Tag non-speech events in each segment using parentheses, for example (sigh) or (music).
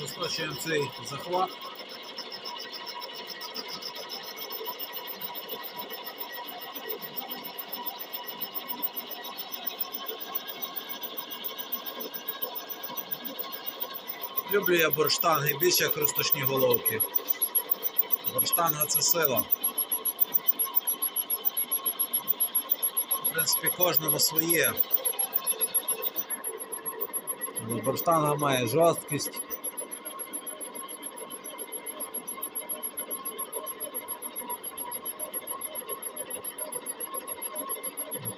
Розточуємо цей захват. Люблю я борштанги більше як розточні головки. Борштанга це сила. В принципі, кожному своє. Бо Борштанга має жорсткість.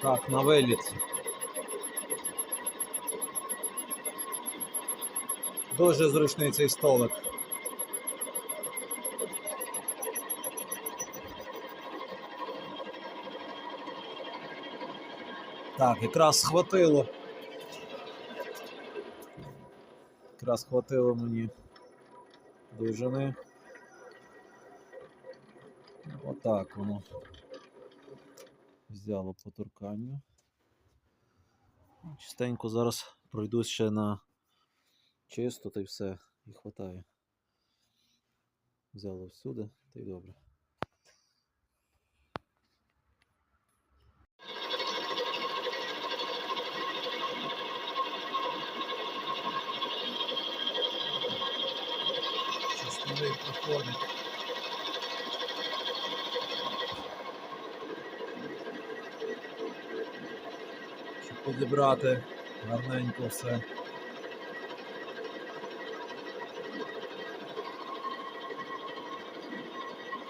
Так, на виліт. Дуже зручний цей столик. Так, якраз схватило. Якраз схватило мені довжини. Отак воно взяло по торканню. Частенько зараз пройдусь ще на чисто та й все, і хватає. Взяло всюди, та й добре. Щось проходить. Підібрати гарненько все.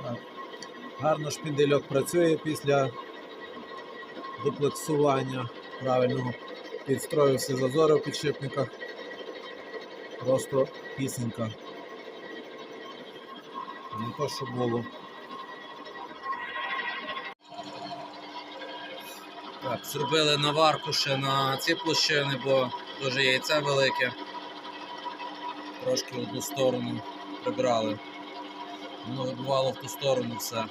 Так. Гарно шпіндельок працює після дуплексування правильного. Підстроїв всі зазори в підшипниках. Просто пісенька. Не то, що було. Так, зробили наварку ще на ці площини, бо дуже яйце велике. Трошки в одну сторону прибрали. Воно вибивало в ту сторону все.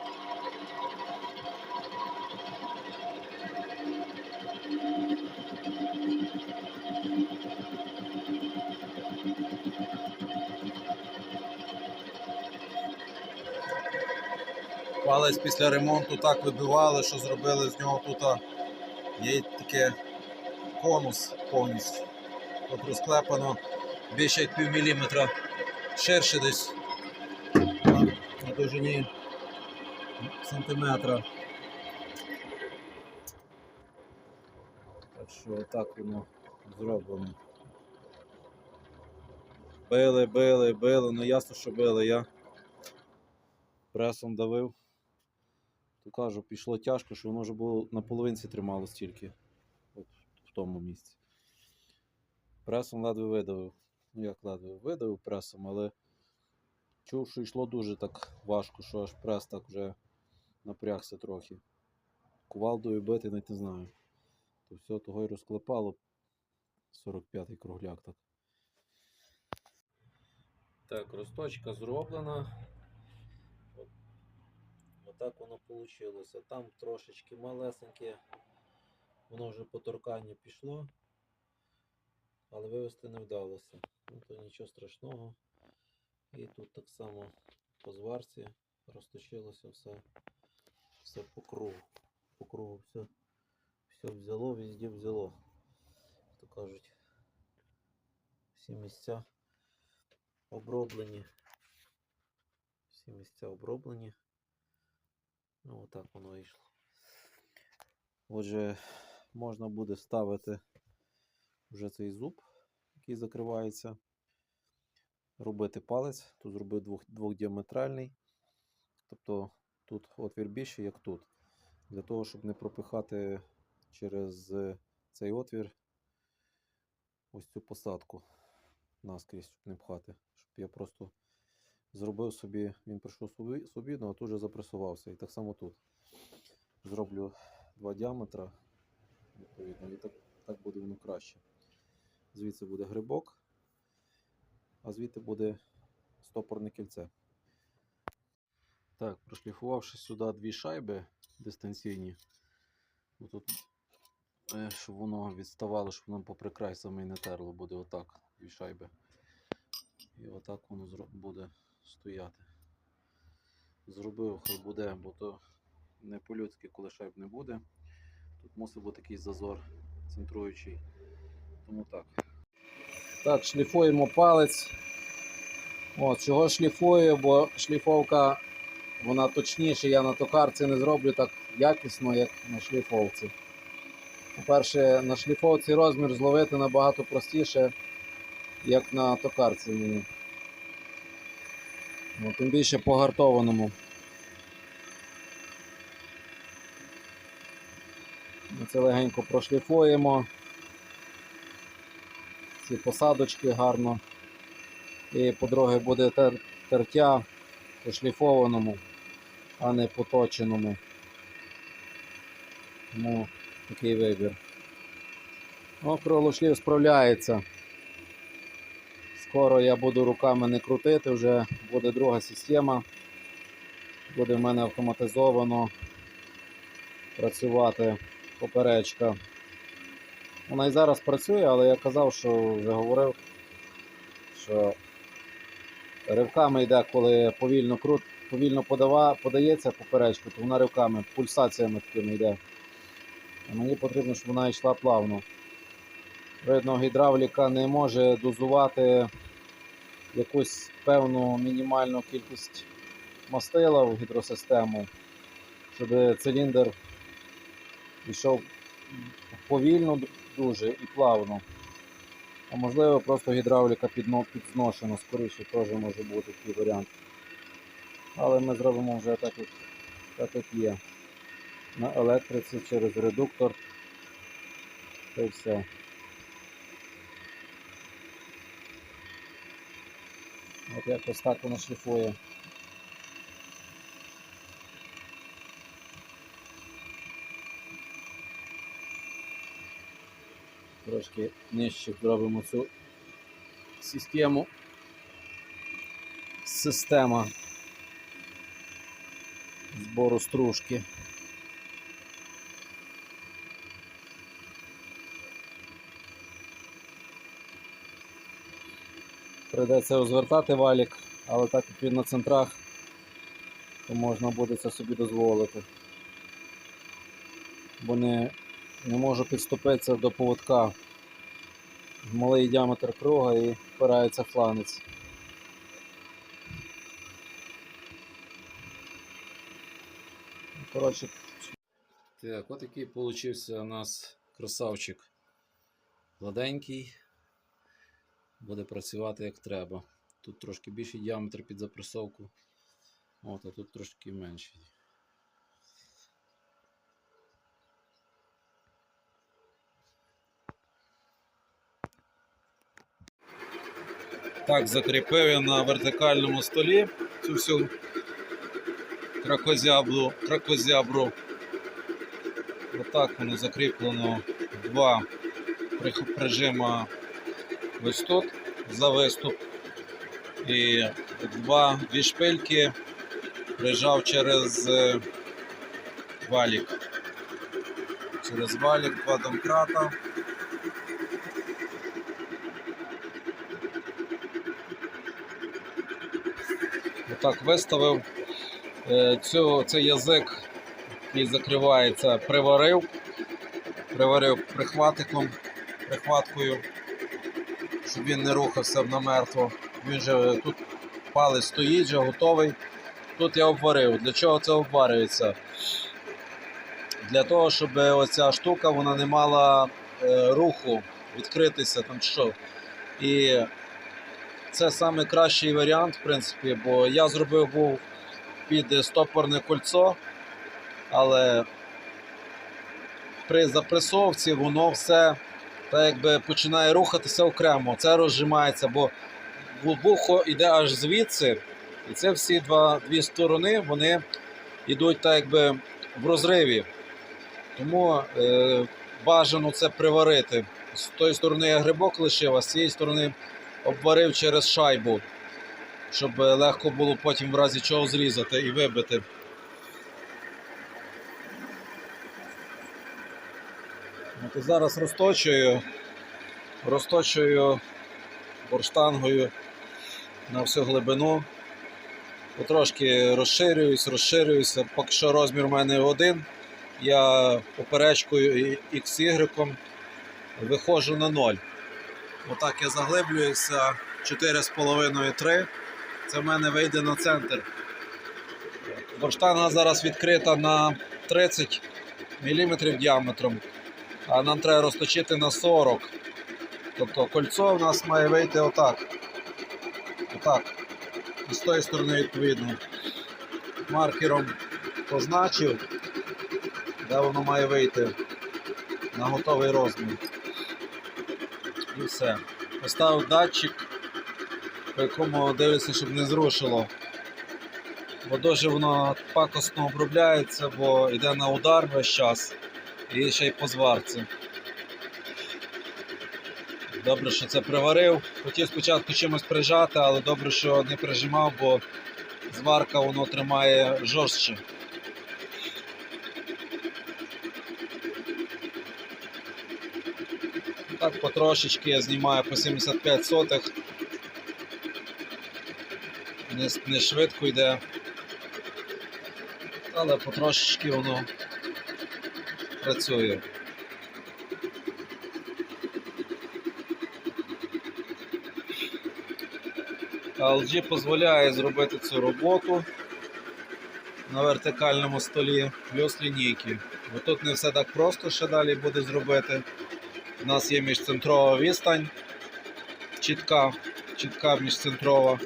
Палець після ремонту так вибивали, що зробили з нього тут є таке конус повністю. Тут розклепано більше як пів міліметра ширше десь на, довжині сантиметра. Так що так воно зроблено. Били, били, били, ну ясно, що били. Я пресом давив. То кажу, пішло тяжко, що воно вже було на половинці тримало стільки. От в тому місці. Пресом ледве видавив. Ну як ледве видавив пресом, але чув, що йшло дуже так важко, що аж прес так вже напрягся трохи. Кувалдою бити навіть не знаю. То все того й розклепало 45-й кругляк так. Так, розточка зроблена. От- Отак воно вийшло. Там трошечки малесеньке, воно вже по торканню пішло, але вивести не вдалося. Ну, то нічого страшного. І тут так само по зварці розточилося все, все по кругу. По кругу все, все взяло, везде взяло. То кажуть, всі місця оброблені. Всі місця оброблені. Ну, отак воно йшло. Отже, можна буде ставити вже цей зуб, який закривається. Робити палець. Тут зробив двох, двохдіаметральний. Тобто тут отвір більший, як тут. Для того, щоб не пропихати через цей отвір ось цю посадку наскрізь, щоб не пхати. Щоб я просто зробив собі, він прийшов собі, собі ну, а тут вже запресувався. І так само тут. Зроблю два діаметра, відповідно, і так, так буде воно краще. Звідси буде грибок, а звідти буде стопорне кільце. Так, прошліфувавши сюди дві шайби дистанційні, тут, е, щоб воно відставало, щоб воно попри край саме не терло, буде отак, дві шайби. І отак воно буде стояти. Зробив, хай буде, бо то не по-людськи, коли шайб не буде. Тут мусить бути якийсь зазор центруючий. Тому так. Так, шліфуємо палець. От, чого шліфую, бо шліфовка вона точніше, я на токарці не зроблю так якісно, як на шліфовці. По-перше, на шліфовці розмір зловити набагато простіше, як на токарці мені. Ну, тим більше по гартованому. Це легенько прошліфуємо. Ці посадочки гарно. І по-друге буде тер- тертя по шліфованому, а не поточеному. Тому такий вибір. О, кролошлів справляється. Скоро я буду руками не крутити, вже буде друга система. Буде в мене автоматизовано працювати поперечка. Вона і зараз працює, але я казав, що вже говорив, що ривками йде, коли повільно крут, повільно подава, подається поперечка, то вона ривками, пульсаціями такими йде. А мені потрібно, щоб вона йшла плавно. Видно, гідравліка не може дозувати якусь певну мінімальну кількість мастила в гідросистему, щоб циліндр йшов повільно дуже і плавно. А можливо, просто гідравліка підзношена, скоріше теж може бути такий варіант. Але ми зробимо вже так, як, так, як є. На електриці через редуктор. Та все. От якось так воно шліфує. Трошки нижче зробимо цю систему. Система збору стружки. Прийдеться розвертати валік, але так як він на центрах, то можна буде це собі дозволити. Бо не, не можу підступитися до поводка. Малий діаметр круга і впирається фланець. Коротше. Так, от получився у нас красавчик. Гладенький. Буде працювати як треба. Тут трошки більший діаметр під запресовку. От, а тут трошки менший. Так, закріпив я на вертикальному столі цю всю кракозябру. кракозябру. Отак воно закріплено два прижима тут за виступ. І два, дві шпильки прижав через е, валік. Через валік, два домкрата. Отак виставив. Е, Цю, цей язик, який закривається, приварив. Приварив прихватиком, прихваткою, щоб він не рухався намертво. Він же тут палець стоїть, вже готовий. Тут я обварив. Для чого це обварюється? Для того, щоб оця штука вона не мала е, руху відкритися там що. І це саме кращий варіант, в принципі, бо я зробив був під стопорне кольцо, але при запресовці воно все так якби починає рухатися окремо. Це розжимається, бо вухо йде аж звідси, і це всі два, дві сторони вони йдуть так якби в розриві. Тому е, бажано це приварити. З тої сторони я грибок лишив, а з цієї сторони обварив через шайбу, щоб е, легко було потім в разі чого зрізати і вибити. От зараз розточую, розточую борштангою на всю глибину. Потрошки розширююсь, розширююся. Поки що розмір у мене один. Я поперечкою XY виходжу на 0. Отак я заглиблююся 4,5-3. Це в мене вийде на центр. Баштанга зараз відкрита на 30 мм діаметром, а нам треба розточити на 40. Тобто кольцо в нас має вийти отак. Отак. І з тої сторони відповідно. Маркером позначив, де воно має вийти на готовий розмір. І все. Поставив датчик, по якому дивлюся, щоб не зрушило. Бо дуже воно пакосно обробляється, бо йде на удар весь час і ще й по зварці. Добре, що це приварив. Хотів спочатку чимось прижати, але добре, що не прижимав, бо зварка воно тримає жорстче. Так потрошечки я знімаю по 75 сотих. Не, не швидко йде, але потрошечки воно працює. LG дозволяє зробити цю роботу на вертикальному столі, плюс лінійки. Бо тут не все так просто ще далі буде зробити. У нас є міжцентрова відстань, чітка, чітка міжцентрова.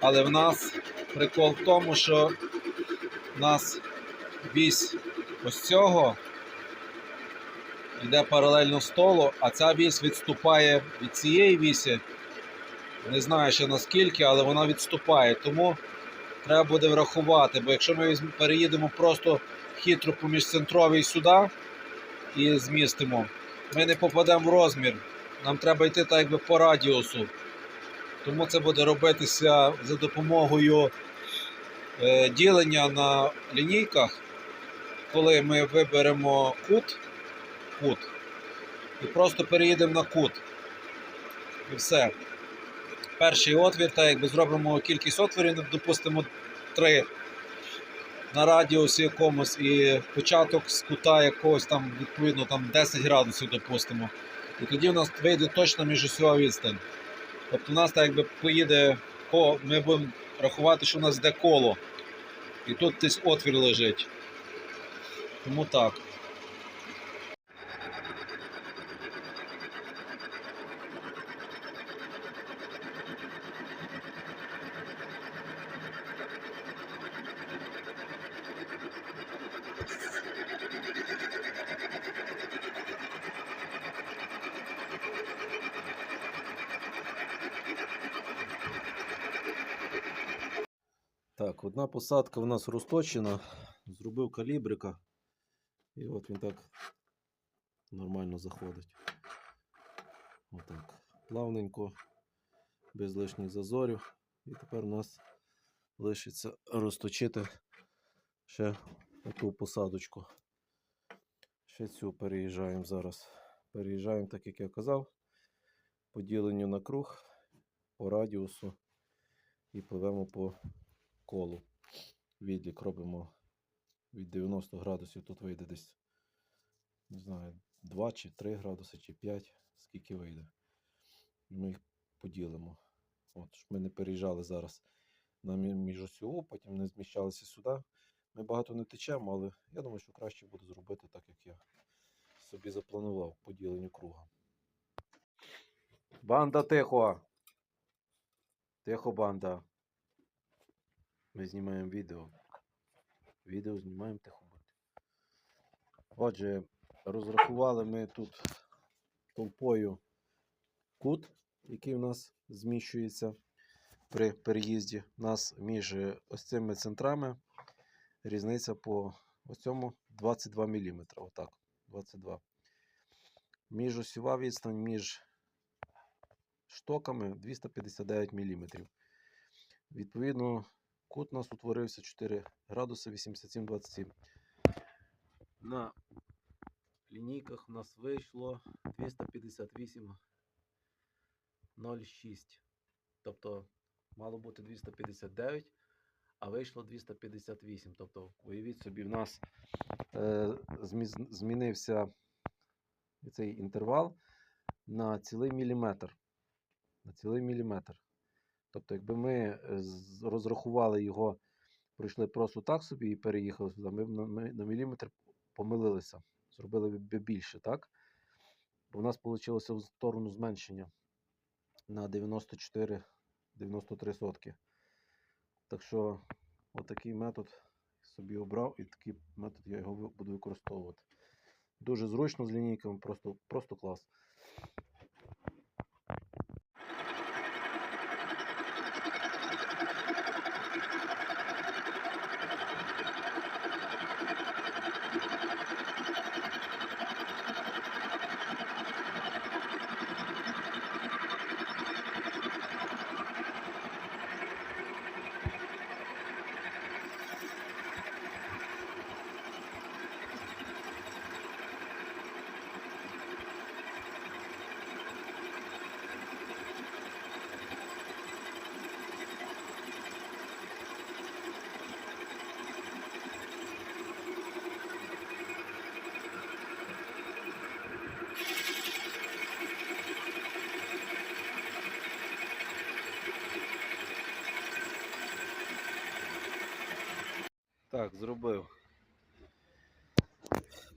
Але в нас прикол в тому, що в нас вісь ось цього йде паралельно столу, а ця вісь відступає від цієї вісі. Не знаю ще наскільки, але вона відступає. Тому треба буде врахувати, бо якщо ми переїдемо просто хитро по міжцентровій сюди і змістимо, ми не попадемо в розмір. Нам треба йти так якби по радіусу. Тому це буде робитися за допомогою е, ділення на лінійках, коли ми виберемо кут, кут і просто переїдемо на кут. І все. Перший отвір, так якби зробимо кількість отворів, допустимо 3 на радіусі якомусь і початок з кута якогось там, відповідно, там 10 градусів допустимо. І тоді у нас вийде точно міжосьова відстань. Тобто у нас так якби поїде, по, ми будемо рахувати, що у нас йде коло. І тут десь отвір лежить. Тому так. Так, одна посадка у нас розточена. Зробив калібрика. І от він так нормально заходить. Отак. Плавненько, без лишніх зазорів. І тепер у нас лишиться розточити ще оту посадочку. Ще цю переїжджаємо зараз. Переїжджаємо, так як я казав, по діленню на круг, по радіусу і пливемо по колу. Відлік робимо від 90 градусів, тут вийде десь, не знаю, 2 чи 3 градуси, чи 5, скільки вийде. Ми їх поділимо. От, щоб ми не переїжджали зараз на мі- міжосьову, потім не зміщалися сюди. Ми багато не течемо, але я думаю, що краще буде зробити так, як я собі запланував по діленню круга. Банда тихо! Тихо, банда. Ми знімаємо відео. Відео знімаємо тихо. Отже, розрахували ми тут толпою кут, який у нас зміщується при переїзді. У нас між е, ось цими центрами різниця по ось цьому 22 мм. Отак, 22. Міжосьова відстань між штоками 259 мм. Відповідно, кут у нас утворився 4 градуси 87-27. На лінійках у нас вийшло 258,06. Тобто мало бути 259, а вийшло 258. Тобто, уявіть собі, в нас е, змінився цей інтервал на цілий міліметр. На цілий міліметр. Тобто, якби ми е, розрахували його, пройшли просто так собі і переїхали сюди, ми на, на міліметр помилилися. Зробили б більше, так? Бо в нас вийшло в сторону зменшення на 94-93 сотки. Так що, отакий метод собі обрав, і такий метод я його буду використовувати. Дуже зручно з лінійками, просто, просто клас. Так, зробив.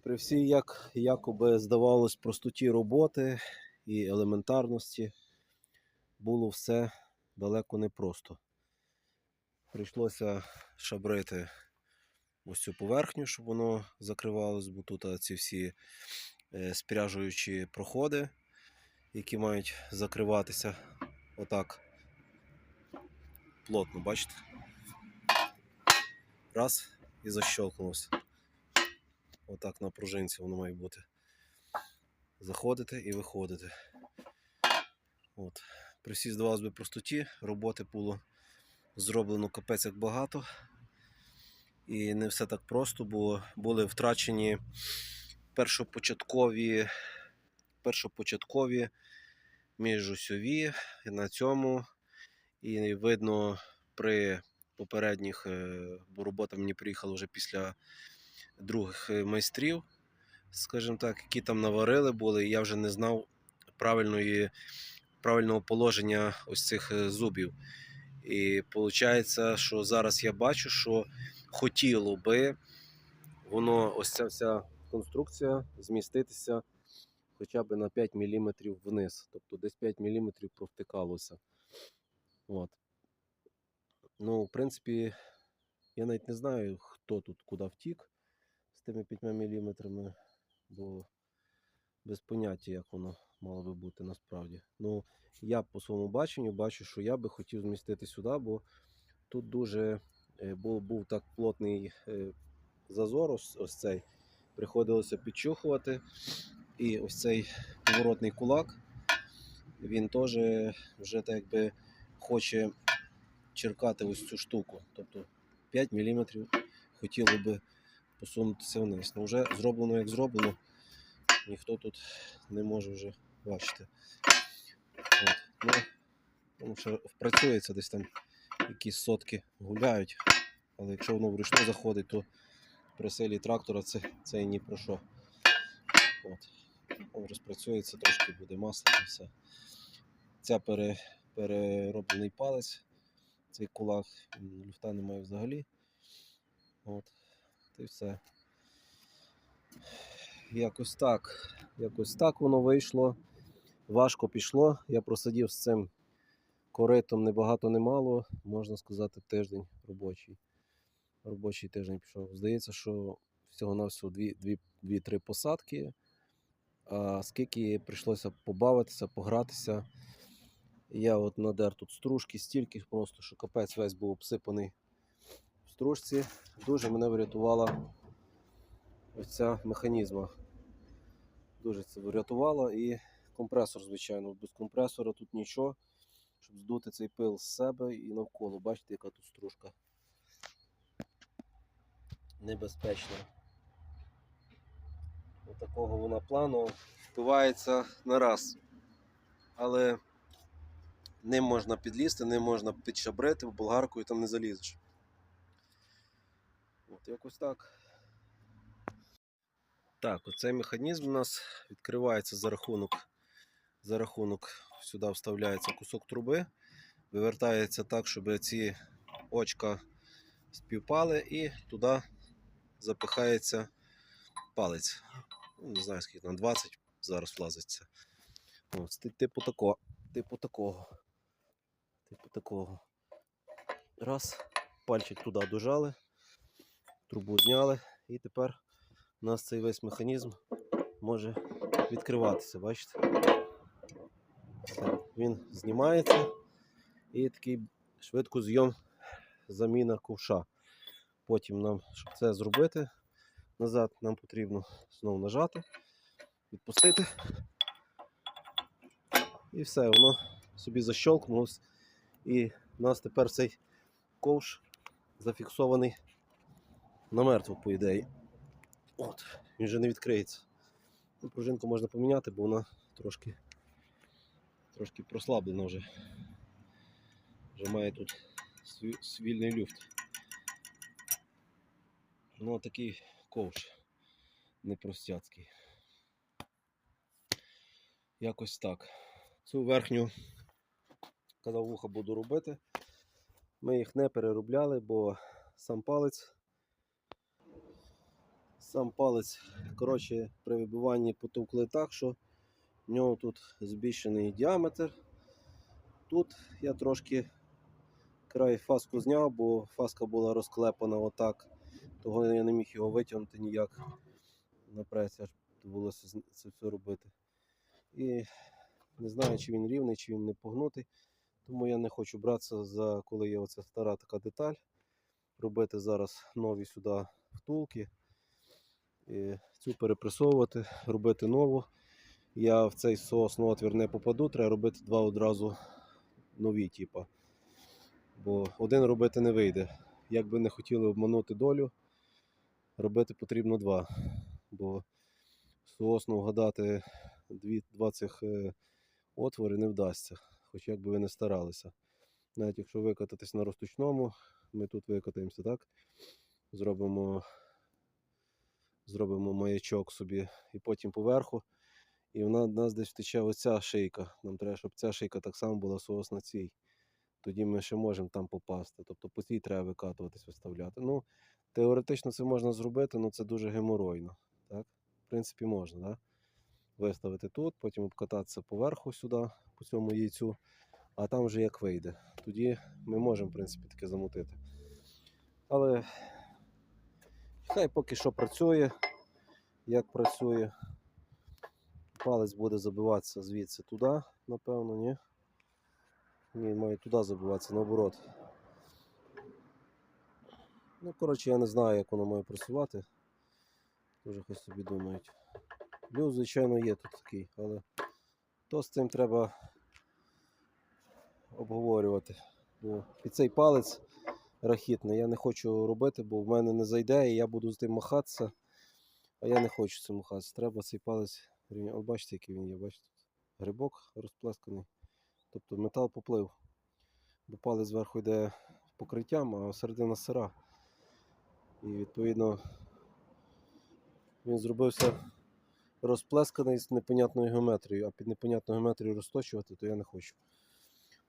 При всій, як якоби здавалось, простоті роботи і елементарності, було все далеко не просто. Прийшлося шабрити ось цю поверхню, щоб воно закривалось, бо тут ці всі е, спряжуючі проходи, які мають закриватися отак плотно, бачите? Раз і защелкнулося. Отак на пружинці воно має бути. Заходити і виходити. От. При всій, здавалось би, простоті роботи було зроблено капець як багато. І не все так просто, бо були втрачені першопочаткові, першопочаткові міжосьові на цьому. І видно при попередніх, е, бо робота мені приїхала вже після других е, майстрів, скажімо так, які там наварили були, і я вже не знав правильної, правильного положення ось цих е, зубів. І виходить, що зараз я бачу, що хотіло би воно, ось ця вся конструкція зміститися хоча б на 5 мм вниз. Тобто десь 5 мм провтикалося. От. Ну, в принципі, я навіть не знаю, хто тут куди втік з тими 5 мм, бо без поняття, як воно мало би бути насправді. Ну, я по своєму баченню бачу, що я би хотів змістити сюди, бо тут дуже е, був, був так плотний е, зазор, ось, ось цей. Приходилося підчухувати. І ось цей поворотний кулак, він теж вже так якби хоче черкати ось цю штуку. Тобто 5 мм хотіло би посунутися вниз. Ну вже зроблено як зроблено, ніхто тут не може вже бачити. От. Ну, тому що впрацюється десь там якісь сотки гуляють, але якщо воно вручну заходить, то при силі трактора це, це ні про що. От. Розпрацюється, трошки буде масло і все. Ця пере, перероблений палець, цей кулак, люфта немає взагалі. От. Й все. Якось так. Якось так воно вийшло. Важко пішло. Я просидів з цим коритом небагато немало, можна сказати, тиждень робочий. Робочий тиждень пішов. Здається, що всього-навсього 2-3 посадки. А скільки прийшлося побавитися, погратися. Я от надер тут стружки стільки просто, що капець весь був обсипаний в стружці. Дуже мене врятувала ось ця механізма. Дуже це врятувало і компресор, звичайно. Без компресора тут нічого, щоб здути цей пил з себе і навколо. Бачите, яка тут стружка. Небезпечна. Такого вона плану впивається на раз. Але ним можна підлізти, ним можна підшабрити, болгаркою там не залізеш. От якось так. Так, оцей механізм у нас відкривається за рахунок, за рахунок сюди вставляється кусок труби, вивертається так, щоб ці очка співпали, і туди запихається палець. Ну, не знаю, скільки на 20 зараз влазиться. Ось, ти- типу такого. Типу такого. Типу такого. Раз, пальчик туди дожали, трубу зняли, і тепер у нас цей весь механізм може відкриватися, бачите? Він знімається і такий швидкозйом заміна ковша. Потім нам, щоб це зробити назад, нам потрібно знову нажати, відпустити. І все, воно собі защолкнулось. І у нас тепер цей ковш зафіксований намертво, по ідеї. От, він вже не відкриється. Ну, пружинку можна поміняти, бо вона трошки, трошки прослаблена вже. Вже має тут свільний люфт. Ну, такий ковш непростяцький. Якось так. Цю верхню казав вуха буду робити. Ми їх не переробляли, бо сам палець. Сам палець, коротше, при вибиванні потовкли так, що в нього тут збільшений діаметр. Тут я трошки край фаску зняв, бо фаска була розклепана отак. Того я не міг його витягнути ніяк на пресі, аж довелося це все робити. І не знаю, чи він рівний, чи він не погнутий. Тому я не хочу братися за коли є оця стара така деталь. Робити зараз нові сюди втулки. І цю перепресовувати, робити нову. Я в цей соосний отвір не попаду, треба робити два одразу нові, типа. Бо один робити не вийде. Як би не хотіли обманути долю, робити потрібно два. Бо соосно вгадати дві, два цих е, отвори не вдасться, хоч як би ви не старалися. Навіть якщо викататись на розточному, ми тут викатаємося, так? Зробимо, зробимо маячок собі і потім поверху. І в нас десь втече оця шийка. Нам треба, щоб ця шийка так само була соос на цій. Тоді ми ще можемо там попасти. Тобто по цій треба викатуватись, виставляти. Ну, теоретично це можна зробити, але це дуже геморойно. Так? В принципі, можна, так? Виставити тут, потім обкататися поверху сюди, по цьому яйцю, а там вже як вийде. Тоді ми можемо, в принципі, таке замутити. Але хай поки що працює, як працює. Палець буде забиватися звідси туди, напевно, ні? Ні, має туди забиватися, наоборот. Ну, коротше, я не знаю, як воно має працювати. Дуже хай собі думають. Люк, звичайно, є тут такий, але то з цим треба обговорювати. Бо під цей палець рахітний я не хочу робити, бо в мене не зайде і я буду з тим махатися. А я не хочу цим махатися. Треба цей палець рівняти. Бачите, який він є, бачите? Грибок розплесканий. Тобто метал поплив. Бо палець зверху йде покриттям, а середина сира. І відповідно він зробився розплесканий з непонятною геометрією, а під непонятною геометрією розточувати, то я не хочу.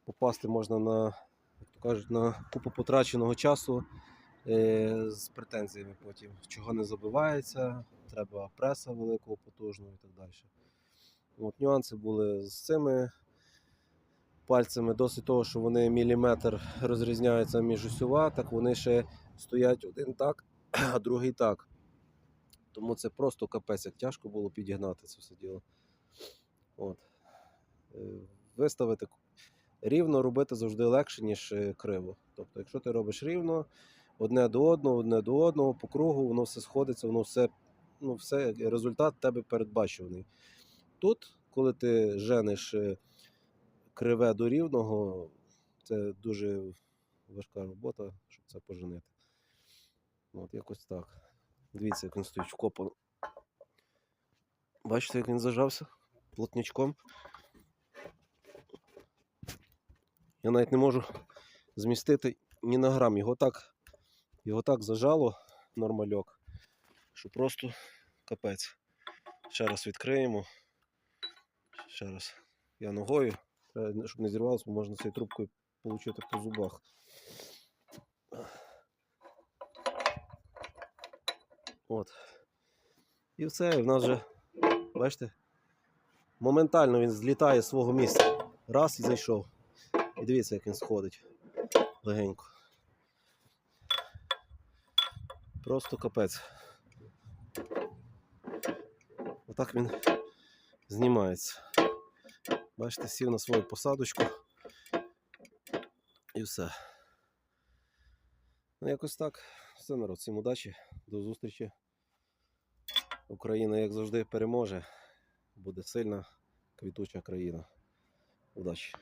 Попасти можна на, як то кажуть, на купу потраченого часу е, з претензіями потім, чого не забивається, треба преса великого, потужного і так далі. От, нюанси були з цими пальцями, досить того, що вони міліметр розрізняються між усіма, так вони ще стоять один так, (clears throat) а другий так. Тому це просто капець, як тяжко було підігнати це все діло. От. Е, Виставити рівно робити завжди легше, ніж е, криво. Тобто, якщо ти робиш рівно, одне до одного, одне до одного, по кругу, воно все сходиться, воно все, ну, все, результат тебе передбачуваний. Тут, коли ти жениш е, криве до рівного, це дуже важка робота, щоб це поженити. От якось так. Дивіться, як він стоїть вкопано. Бачите, як він зажався плотнячком. Я навіть не можу змістити ні на грам. Його так, його так зажало нормальок, що просто капець. Ще раз відкриємо. Ще раз. Я ногою, щоб не зірвалося, бо можна цією трубкою отримати по зубах. От. І все, і в нас вже, бачите, моментально він злітає з свого місця. Раз і зайшов. І дивіться, як він сходить легенько. Просто капець. Отак він знімається. Бачите, сів на свою посадочку. І все. Ну, якось так. Все, народ, всім удачі. До зустрічі. Україна, як завжди, переможе. Буде сильна, квітуча країна. Удачі!